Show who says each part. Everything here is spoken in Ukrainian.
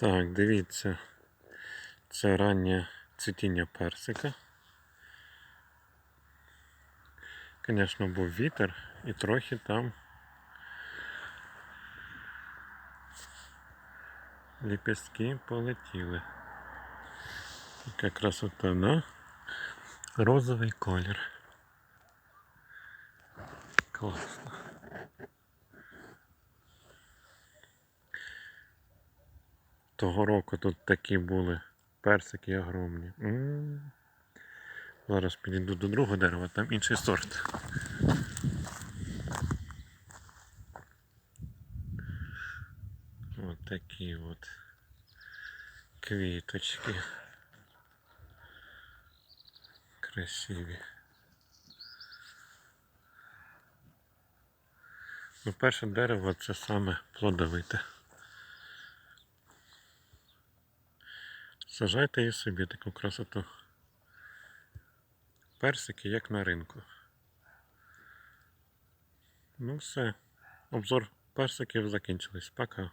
Speaker 1: Так, дивіться. Це раннє цвітіння персика. Звісно, був вітер і трохи там ліпістки полетіли. Яка красота, на розовий колір. Класно. Того року тут такі були персики огромні. Зараз підійду до другого дерева, там інший сорт. От такі от квіточки. Красиві. Ну, перше дерево це саме плодовите. Сажайте і собі таку красоту. Персики як на ринку. Ну все. Обзор персиків закінчились. Пока.